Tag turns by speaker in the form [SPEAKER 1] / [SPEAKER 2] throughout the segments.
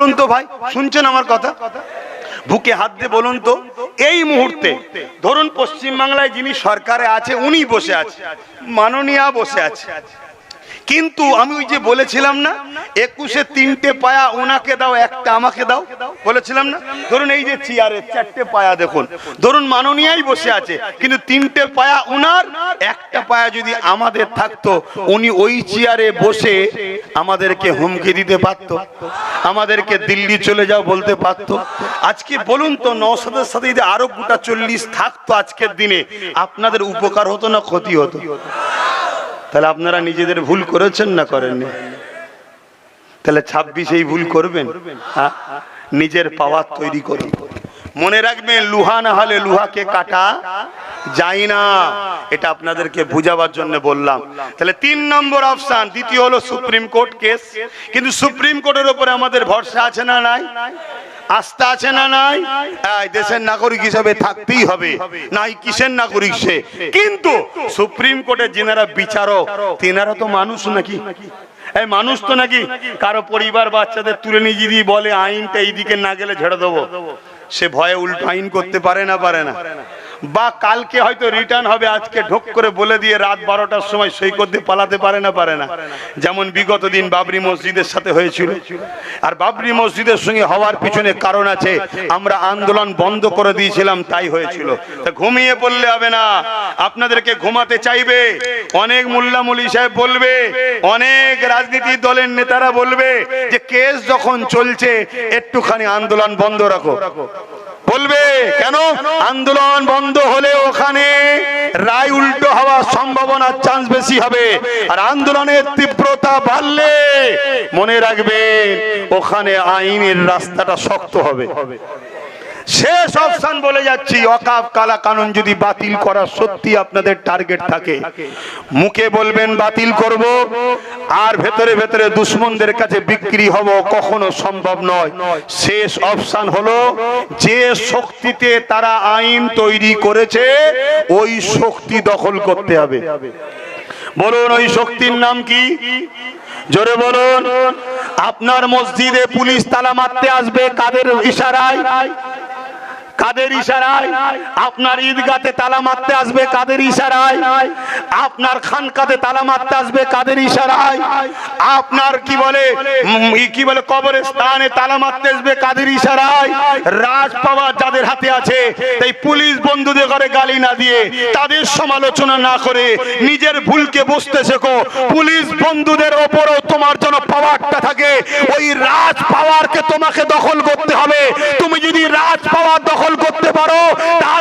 [SPEAKER 1] বলুন তো ভাই, শুনছেন আমার কথা? বুকে হাত দিয়ে বলুন তো, এই মুহূর্তে, ধরুন পশ্চিম বাংলায় যিনি সরকারে আছে, উনি বসে আছে, মাননীয়া বসে আছে। কিন্তু আমি ওই যে বলেছিলাম না, একুশে তিনটে পায়া ওনাকে দাও, একটা আমাকে দাও, বলেছিলাম না? ধরুন এই যে চেয়ারে চারটে পায়া দেখুন, ধরুন মাননীয়াই বসে আছে, কিন্তু তিনটে পায়া ওনার একটা পায়া যদি আমাদের থাকতো, উনি ওই চেয়ারে বসে আমাদেরকে হুমকি দিতে পারতো, আমাদেরকে দিল্লি চলে যাও বলতে পারতো। আজকে বলুন তো নৌসাদের সাথে যদি আরও গোটা চল্লিশ থাকতো আজকের দিনে, আপনাদের উপকার হতো না ক্ষতি হতো? তাহলে আপনারা নিজেদের ভুল করেছেন না করেননি? তাহলে ছাব্বিশেই ভুল করবেন? হ্যাঁ? নিজের পাওয়ার তৈরি করুন। মনে রাখবেন, লুহা না হলে লুহাকে কাটা যায় না। এটা আপনাদেরকে বুঝাবার জন্য বললাম। তাহলে তিন নম্বর অপশন, দ্বিতীয় হলো সুপ্রিম কোর্ট কেস। কিন্তু সুপ্রিম কোর্টের উপরে আমাদের ভরসা আছে না নাই? আস্থা আছে না নাই? দেশের নাগরিক হিসাবে থাকতেই হবে। নাই, কিসের নাগরিক সে? কিন্তু সুপ্রিম কোর্টের যিনারা বিচারক, তেনারা তো মানুষ নাকি? এই মানুষ তো নাকি? কারও পরিবার বাচ্চাদের তুলে নিয়ে যদি বলে আইনটা এইদিকে না গেলে ঝেড়ে দেবো। সে ভয়ে উল্টো আইন করতে পারে না পারে না। বা কালকে হয়তো রিটার্ন হবে, আজকে ঢোক করে বলে দিয়ে রাত বারোটার সময় সই করতে পালাতে পারে না পারে না। যেমন বিগত দিন বাবরি মসজিদের সাথে হয়েছিল। আর বাবরি মসজিদের সঙ্গে হওয়ার পিছনে কারণ আছে, আমরা আন্দোলন বন্ধ করে দিয়েছিলাম, তাই হয়েছিল। তা ঘুমিয়ে পড়লে হবে না। আপনাদেরকে ঘুমাতে চাইবে, অনেক মোল্লা মুলি সাহেব বলবে, অনেক রাজনীতি দলের নেতারা বলবে যে, কেস যখন চলছে, একটুখানি আন্দোলন বন্ধ রাখো। বলবে, কেন? আন্দোলন বন্ধ হলে ওখানে রায় উল্টো হওয়ার সম্ভাবনার চান্স বেশি হবে। আর আন্দোলনের তীব্রতা বাড়লে মনে রাখবে, ওখানে আইনের রাস্তাটা শক্ত হবে। শেষ অপশন বলে যাচ্ছি, অকাপ কালা কানুন যদি বাতিল করা সত্যি আপনাদের টার্গেট থাকে। মুখে বলবেন, বাতিল করব, আর ভেতরে ভেতরে দুশ্মনদের কাছে বিক্রি হব কখনো সম্ভব নয়। শেষ অপশন হলো, যে শক্তিতে তারা আইন তৈরি করেছে, ওই শক্তি দখল করতে হবে। বলুন, ওই শক্তির নাম কি? জোরে বলুন, আপনার মসজিদে পুলিশ তালা মারতে আসবে, কাদের ইশারায়? কাদের ইশারায়? আপনার ঈদগাতে তালা মারতে আসবে কাদের ইশারায়? আপনার খানকাতে তালা মারতে আসবে কাদের ইশারায়? আপনার কি বলে কি বলে কবরের স্থানে তালা মারতে আসবে কাদের ইশারায়? রাজ পাওয়ার যাদের হাতে আছে, তাই পুলিশ বন্ধুদের ঘরে গালি না দিয়ে তাদের সমালোচনা না করে নিজের ভুলকে বুঝতে শেখো। পুলিশ বন্ধুদের ওপরও তোমার যেন পাওয়ারটা থাকে, ওই রাজ পাওয়ারকে তোমাকে দখল করতে হবে। তুমি যদি রাজ পাওয়ার দখল করতে পারো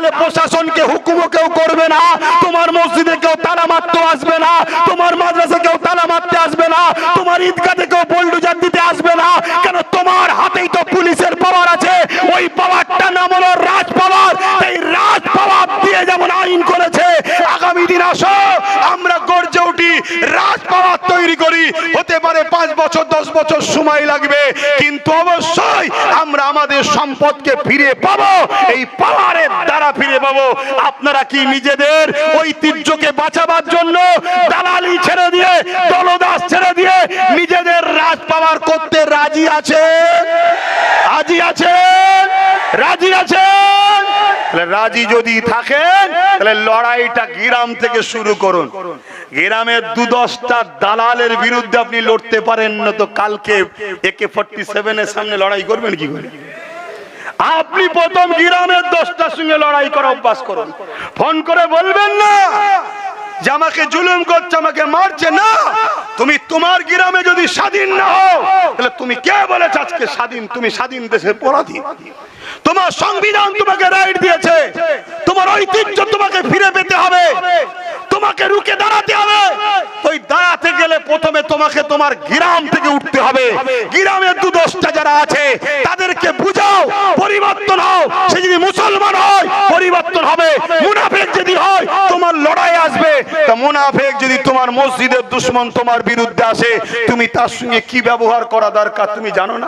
[SPEAKER 1] তাহলে প্রশাসনকে হুকুমও কেউ করবে না, তোমার মসজিদে কেউ তালা মারতে আসবে না, তোমার মাদ্রাসা কেউ তালা মারতে আসবে না, তোমার ঈদগাতে কেউ বল্ডুজার দিতে আসবে না, কেন তোমার হাতেই তো পুলিশের পাওয়ার আছে, ওই পাওয়ারটা নাম হলো রাজ পাওয়ার এই রাজ পাওয়ার দিয়ে যেমন আইন করেছে, আগামী দিন আসো, আমরা রাজ তৈরি করি। হতে পারে পাঁচ বছর, দশ বছর সময় লাগবে, কিন্তু অবশ্যই আমরা আমাদের সম্পদকে ফিরে পাবো, এই পাওয়ারের দ্বারা ফিরে পাবো। আপনারা কি নিজেদের ঐতিহ্যকে বাঁচাবার জন্য দালালি ছেড়ে দিয়ে, দলদাস ছেড়ে দিয়ে নিজেদের রাজ পাওয়ার করতে রাজি আছে রাজি আছেন? রাজি আছেন? রাজি যদি থাকেন, তাহলে লড়াইটা গ্রাম থেকে শুরু করুন। গ্রামের দু দশটা দালালের বিরুদ্ধে আপনি লড়তে পারেন না তো কালকে একে ফোর্টি সেভেনের সামনে লড়াই করবেন কি করে? আপনি প্রথম গ্রামের দশটার সঙ্গে লড়াই করা অভ্যাস করুন। ফোন করে বলবেন না যে আমাকে জুলুম করছে, আমাকে মারছে। না, তুমি তোমার গ্রামে যদি স্বাধীন না হও, তাহলে তুমি কে বলেছ আজকে স্বাধীন? তুমি স্বাধীন দেশের পরাধীন তোমার সংবিধান তোমাকে রাইট দিয়েছে। তোমার ঐতিহ্য তোমাকে ফিরে পেতে হবে। তোমাকে রুখে দাঁড়াতে হবে। ওই দাঁড়াতে গেলে প্রথমে তোমাকে তোমার গ্রাম থেকে উঠতে হবে। গ্রামের দু দশটা যারা আছে, তাদেরকে বুঝাও, পরিবর্তন হও। সে যদি মুসলমান হয়, পরিবর্তন হবে। মুনাফেক যদি হয়, তোমার লড়াই আসবে। তা মুনাফেক যদি তোমার মসজিদের দুশ্মন তোমার বিরুদ্ধে আসে, তুমি তার সঙ্গে কি ব্যবহার করা দরকার তুমি জানো না?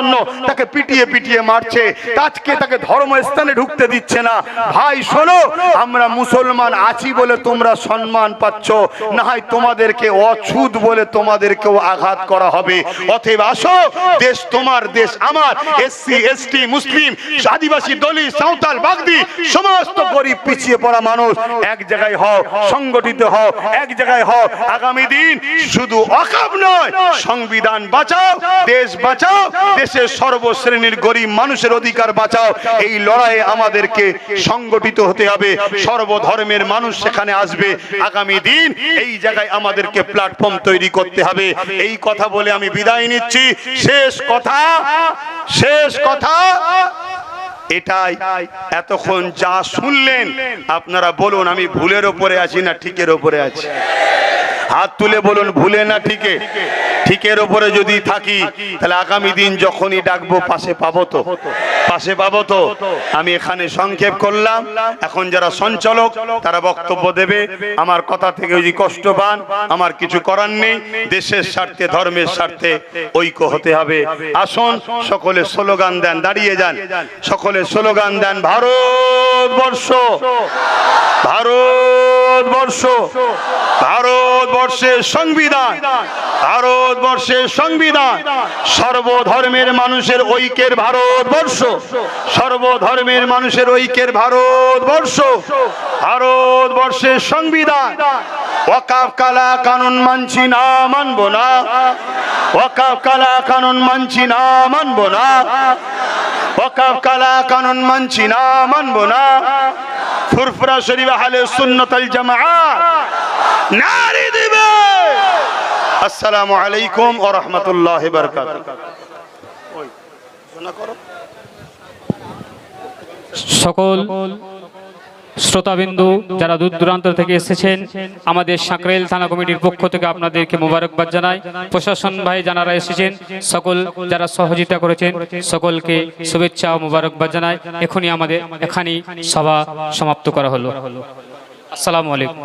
[SPEAKER 1] তাকে পিটিয়ে পিটিয়ে মারছে। আজকে তাকে ধর্মস্থানে ঢুকতে দিচ্ছে না। ভাই, শোনো, আমরা মুসলমান আছি বলে তোমরা সম্মান পাচ্ছ। না হয় তোমাদেরকে অছুত বলে তোমাদেরকেও আঘাত করা হবে। অতএব আসো, দেশ তোমার, দেশ আমার। এসসি, এসটি, মুসলিম, আদিবাসী দলিত, সাঁওতাল, বাগদি, সমস্ত গরিব, পিছিয়ে পড়া মানুষ, এক জায়গায় হও, সংগঠিত হও, এক জায়গায় হও। আগামী দিন শুধু অকাব নয়, সংবিধান বাঁচাও, দেশ বাঁচাও দেশের সর্বশ্রেণীর গরিব মানুষের অধিকার বাঁচাও। এই লড়াইয়ে আমাদেরকে সংগঠিত হতে হবে। সর্বধর্মের মানুষ সেখানে আসবে। আগামী দিন এই জায়গায় আমাদেরকে প্ল্যাটফর্ম তৈরি করতে হবে। এই কথা বলে আমি বিদায় নিচ্ছি। শেষ কথা শেষ কথা, এটাই। এতক্ষণ যা শুনলেন, আপনারা বলুন, আমি ভুলের ওপরে আছি না ঠিকের ওপরে আছি? হাত তুলে বলুন, ভুলে না ঠিকে। ঠিকের ওপরে যদি থাকি, তাহলে আগামী দিন যখনই ডাকবো, পাশে পাবো তো। পাশে পাবো তো। আমি এখানে সংক্ষেপ করলাম। এখন যারা সঞ্চালক, তারা বক্তব্য দেবে। আমার কথা থেকে যদি কষ্ট পান, আমার কিছু করার নেই। দেশের স্বার্থে, ধর্মের স্বার্থে ঐক্য হতে হবে। আসুন, সকলে স্লোগান দেন, দাঁড়িয়ে যান। সকলে স্লোগান দেন, ভারতবর্ষ! ভারতবর্ষ, ভারতবর্ষের সংবিধান ভারতবর্ষের সংবিধান, সর্বধর্মের মানুষের ঐক্যের ভারতবর্ষ, সর্বধর্মের মানুষের ঐক্যের ভারতবর্ষ, ভারতবর্ষের সংবিধান। ওয়াকাফ কালা কানুন মানছি না, মানব না। ওয়াকাফ কালা কানুন মানছি না, মানব না। ওয়াকাফ কালা কানুন মানছি না, মানব না। ফুরফুরা শরীফ আহলে সুন্নতাল জামা নারী দিবে। আসসালামু আলাইকুম ওয়া রাহমাতুল্লাহি ওয়া বারাকাতুহু।
[SPEAKER 2] সকল শ্রোতাবিন্দু যারা দূর দূরান্ত থেকে এসেছেন, আমাদের সাঁকরেল থানা কমিটির পক্ষ থেকে আপনাদেরকে মোবারকবাদ জানাই। প্রশাসন ভাই যারা এসেছেন, সকল যারা সহযোগিতা করেছেন, সকলকে শুভেচ্ছা ও মোবারকবাদ জানাই। এখনই আমাদের এখানেই সভা সমাপ্ত করা হলো। আসসালামু আলাইকুম।